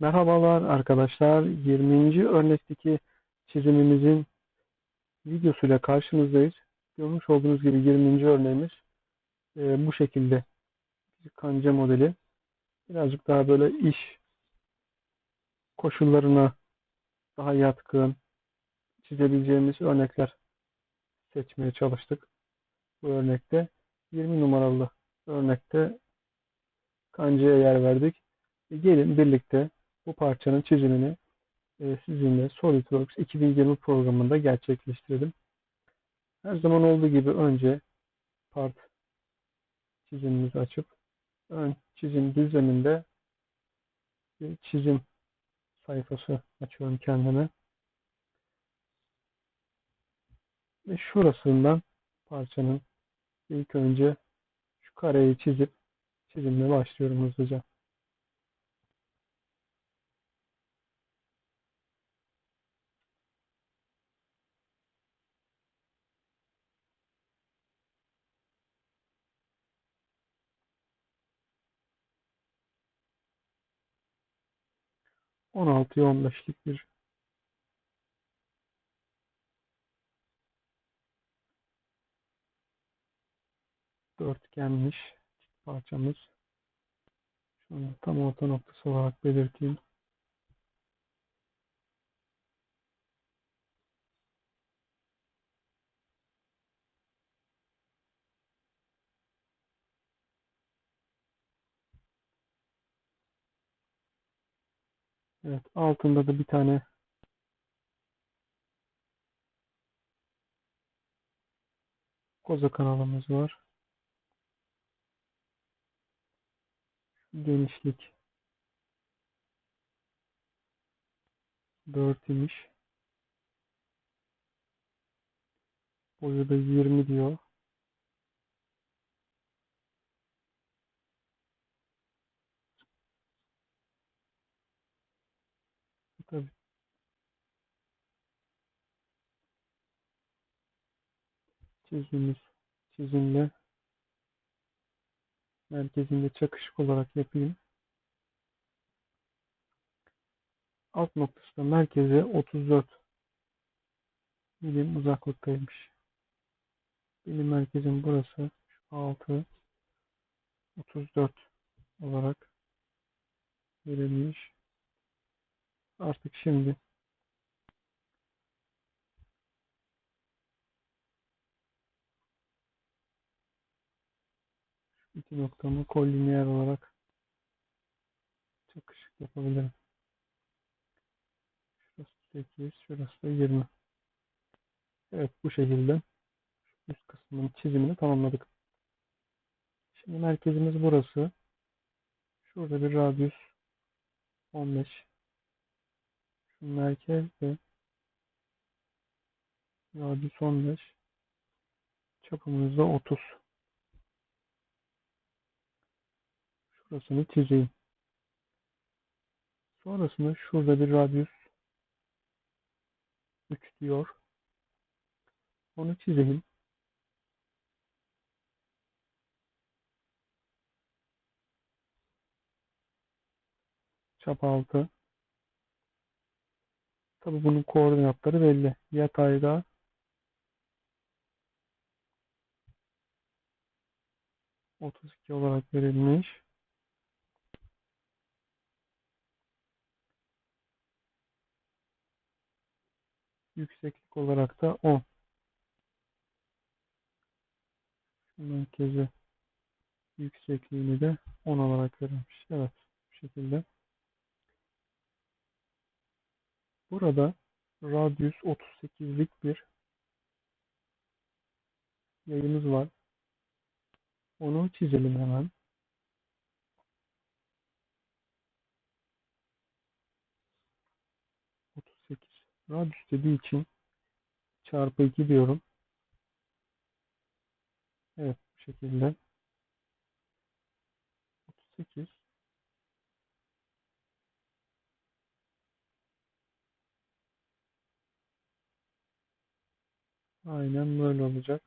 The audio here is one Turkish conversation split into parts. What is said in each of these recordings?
Merhabalar arkadaşlar. 20. örnekteki çizimimizin videosuyla karşınızdayız. Görmüş olduğunuz gibi 20. örneğimiz e, bu şekilde kanca modeli. Birazcık daha böyle iş koşullarına daha yatkın çizebileceğimiz örnekler seçmeye çalıştık. Bu örnekte 20 numaralı örnekte kancaya yer verdik. E, gelin birlikte bu parçanın çizimini e, sizinle SolidWorks 2020 programında gerçekleştirelim. Her zaman olduğu gibi önce part çizimimizi açıp ön çizim düzleminde bir çizim sayfası açıyorum kendime. Ve şurasından parçanın ilk önce şu kareyi çizip çizimle başlıyorum hızlıca. On altıya on beşlik bir dörtgenmiş parçamız. Şunu tam orta noktası olarak belirteyim. Evet, altında da bir tane koza kanalımız var. Genişlik 4 imiş. Boyu da 20 diyor. Çizdiğimiz çizimle merkezinde çakışık olarak yapayım. Alt noktası da merkeze 34 milim uzaklıktaymış. Benim merkezim burası. 6 34 olarak verilmiş. Artık şimdi noktamı kollineer olarak çakışık yapabilirim. Şurası 8, şurası da 20. Evet bu şekilde üst kısmının çizimini tamamladık. Şimdi merkezimiz burası. Şurada bir radyüs 15. Şu merkez de radyüs 15. Çapımız da 30. Şurasını çizeyim. Sonrasında şurada bir radyüs 3 diyor. Onu çizeyim. Çap 6. Tabi bunun koordinatları belli. Yatayda otuz iki olarak verilmiş. Yükseklik olarak da 10. Şu merkezi yüksekliğini de 10 olarak verilmiş. Evet. Bu şekilde. Burada radyüs 38'lik bir yayımız var. Onu çizelim hemen. Otuz Radyüs dediği için çarpı 2 diyorum. Evet bu şekilde. 38 Aynen böyle olacak.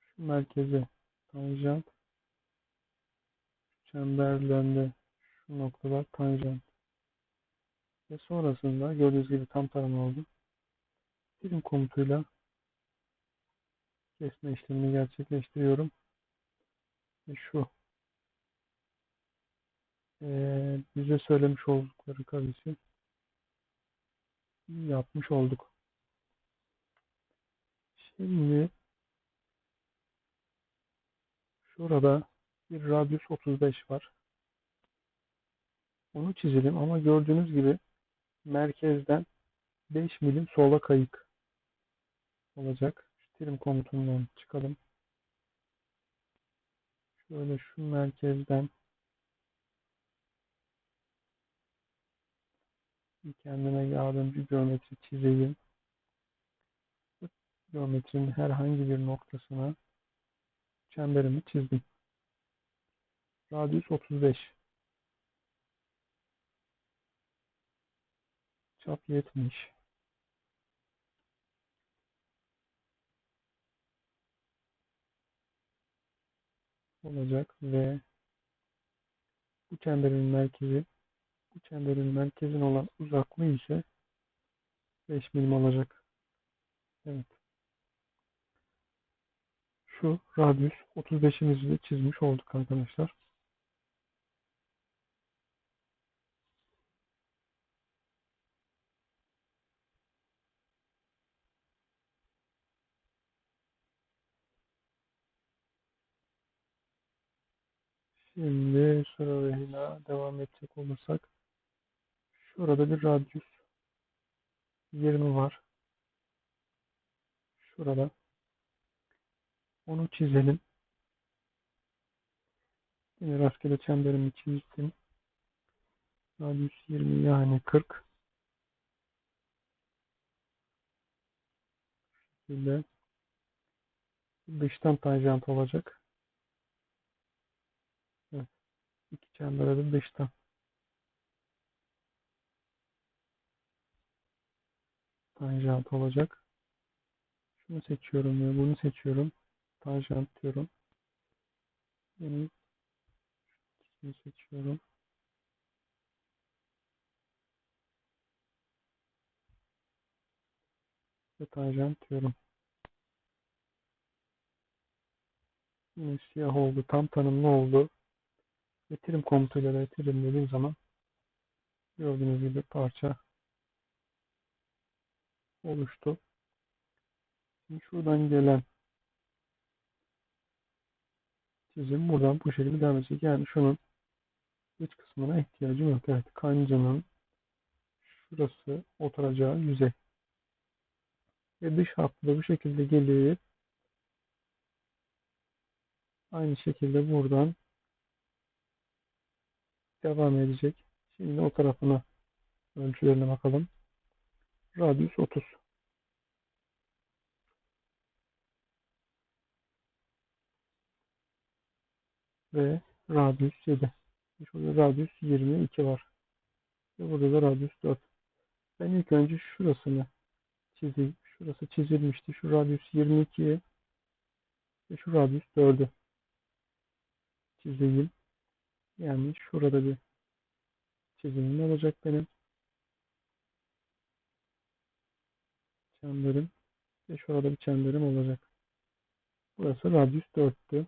Şu merkeze tanjant çemberlerinde şu noktalar tanjant. Ve sonrasında gördüğünüz gibi tam tarama oldu. Birim komutuyla kesme işlemini gerçekleştiriyorum. Ve şu eee, bize söylemiş oldukları kavisi yapmış olduk. Şimdi şurada bir radyus 35 var. Onu çizelim ama gördüğünüz gibi merkezden 5 milim sola kayık olacak. Şu trim komutundan çıkalım. Şöyle şu merkezden kendime yardımcı geometri çizeyim. Geometrinin herhangi bir noktasına çemberimi çizdim. Radyus 35. Çap 70. olacak ve bu çemberin merkezi bu çemberin merkezin olan uzaklığı ise 5 milim olacak. Evet. Şu radyus 35'imizi de çizmiş olduk arkadaşlar. Şimdi sıra rehina devam edecek olursak şurada bir radyus 20 var. Şurada. Onu çizelim. Yine rastgele çemberimi çizdim. Radyus 20 yani 40. Şöyle dıştan tanjant olacak. Evet. İki çembere de dıştan. Tanjant olacak. Şunu seçiyorum ve bunu seçiyorum. Tanjant diyorum. Yeni ikisini seçiyorum. Ve tanjant diyorum. Yine siyah oldu. Tam tanımlı oldu. Trim komutuyla da trim dediğim zaman gördüğünüz gibi parça oluştu. Şimdi şuradan gelen çizim buradan bu şekilde devam edecek. Yani şunun iç kısmına ihtiyacım yok. Evet kancının şurası oturacağı yüzey. Ve dış hattı da bu şekilde gelip aynı şekilde buradan devam edecek. Şimdi o tarafına ölçülerine bakalım. Radyus 30. Ve radyus 7. Şurada radyus 22 var. Ve burada da radyus 4. Ben ilk önce şurasını çizeyim. Şurası çizilmişti. Şu radyus 22'ye ve şu radyus 4'ü çizeyim. Yani şurada bir çizimim olacak benim. Çemberim ve şurada bir çemberim olacak. Burası radyus 4'tü.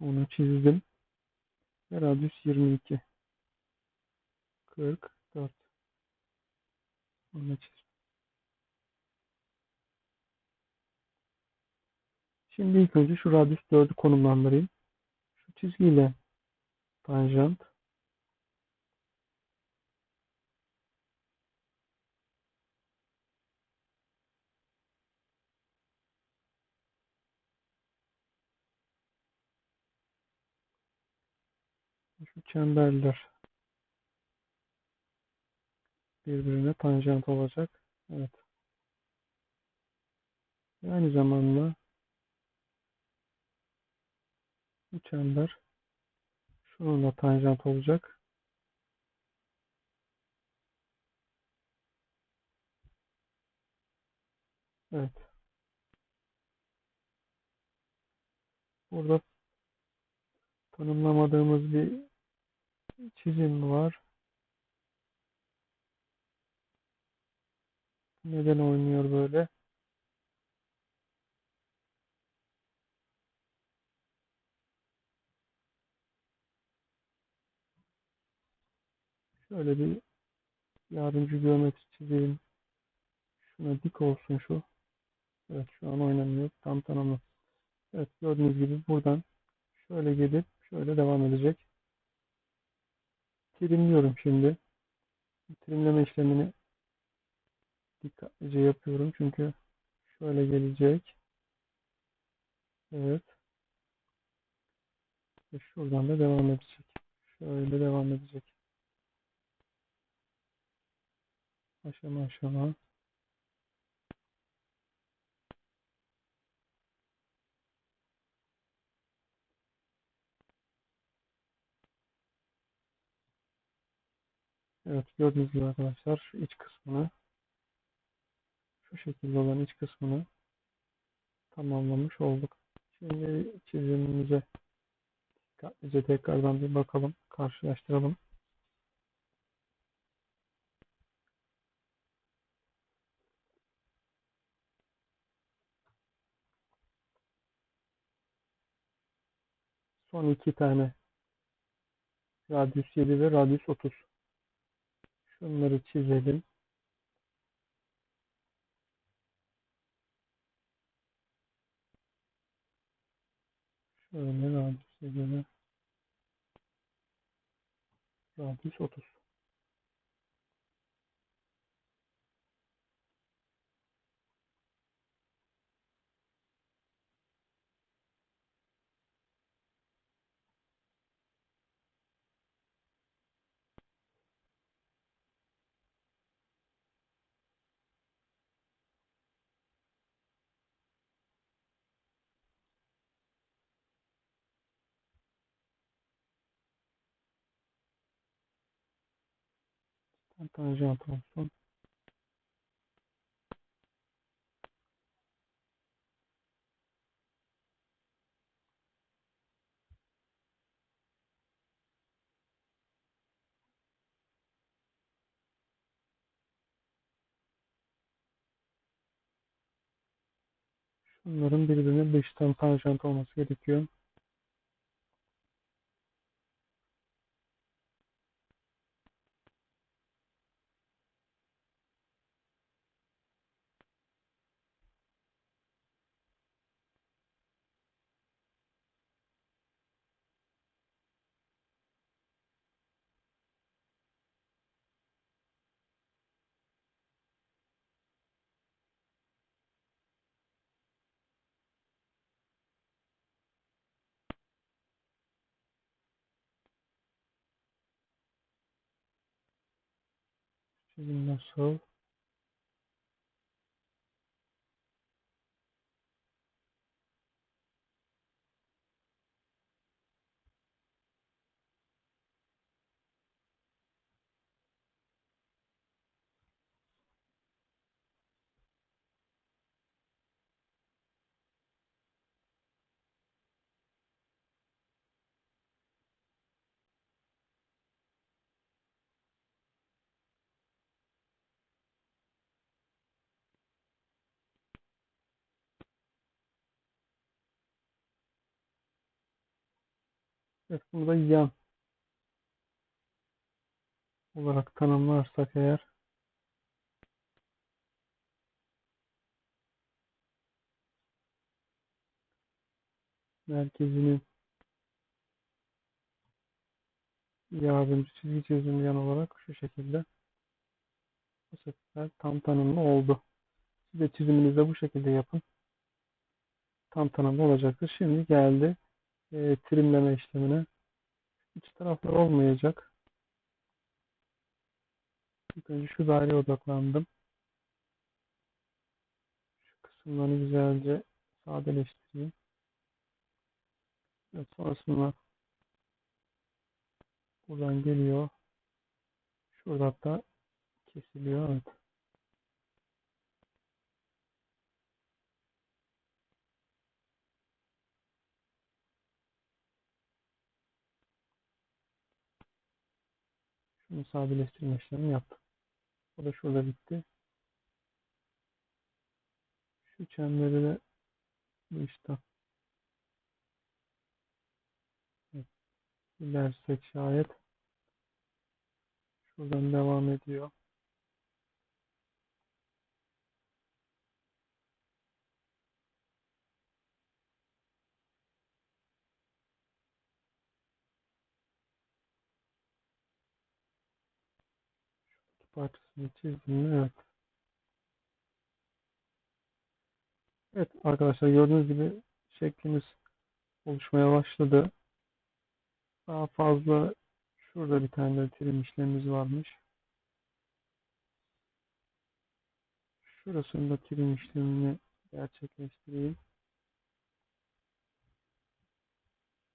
Onu çizdim. Ve radyus 22. 44. Onu çizdim. Şimdi ilk önce şu radyus 4'ü konumlandırayım. Şu çizgiyle tanjant şu çemberler birbirine tanjant olacak. Evet. Ve aynı zamanda bu çember şununla tanjant olacak. Evet. burada tanımlamadığımız bir çizim var. Neden oynuyor böyle? Şöyle bir yardımcı geometri çizeyim. Şuna dik olsun şu. Evet şu an oynamıyor. Tam tanımlı. Evet gördüğünüz gibi buradan şöyle gelip şöyle devam edecek. Trimliyorum şimdi. Trimleme işlemini dikkatlice yapıyorum çünkü şöyle gelecek. Evet. Ve şuradan da devam edecek. Şöyle devam edecek. Aşama aşama. Evet gördüğünüz gibi arkadaşlar iç kısmını şu şekilde olan iç kısmını tamamlamış olduk. Şimdi çizimimize dikkatlice tekrardan bir bakalım, karşılaştıralım. Son iki tane radyüs 7 ve radyüs 30. Şunları çizelim. Şöyle radyüs 7 ve radyüs 30. Tanjant olsun. Şunların birbirine dıştan tanjant olması gerekiyor. Çizim nasıl? Evet, bunu da yan olarak tanımlarsak eğer merkezinin yardımcı çizgi çizim yan olarak şu şekilde bu sefer tam tanımlı oldu. Siz de çiziminizi de bu şekilde yapın. Tam tanımlı olacaktır. Şimdi geldi e, trimleme işlemine. İç taraflar olmayacak. İlk önce şu daireye odaklandım. Şu kısımları güzelce sadeleştireyim. Evet, sonrasında buradan geliyor. Şurada hatta kesiliyor. Evet. Şimdi sadeleştirme işlemi yaptım. O da şurada bitti. Şu çemberi de bu işte. Evet. Dilersek şayet şuradan devam ediyor. Parçasını çizdim. Evet. Evet arkadaşlar gördüğünüz gibi şeklimiz oluşmaya başladı. Daha fazla şurada bir tane de trim işlemimiz varmış. Şurasında trim işlemini gerçekleştireyim.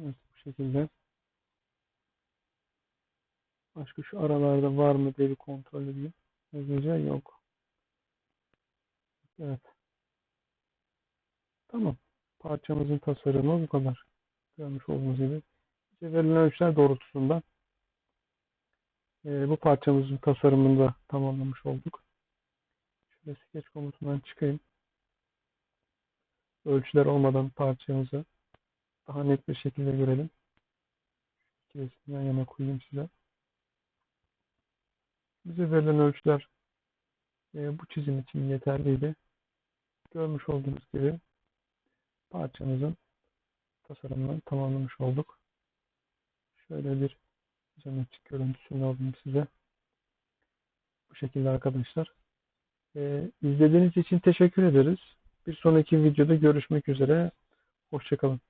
Evet bu şekilde. Başka şu aralarda var mı diye bir kontrol edeyim. Hızlıca yok. Evet. Tamam. Parçamızın tasarımı bu kadar. Görmüş olduğunuz gibi. İşte verilen ölçüler doğrultusunda e, bu parçamızın tasarımını da tamamlamış olduk. Şöyle sketch komutundan çıkayım. Ölçüler olmadan parçamızı daha net bir şekilde görelim. İki resmi yan yana koyayım size. Bize verilen ölçüler e, bu çizim için yeterliydi. Görmüş olduğunuz gibi parçamızın tasarımını tamamlamış olduk. Şöyle bir geometrik görüntüsünü alayım size. Bu şekilde arkadaşlar. Ee, izlediğiniz için teşekkür ederiz. Bir sonraki videoda görüşmek üzere. Hoşçakalın.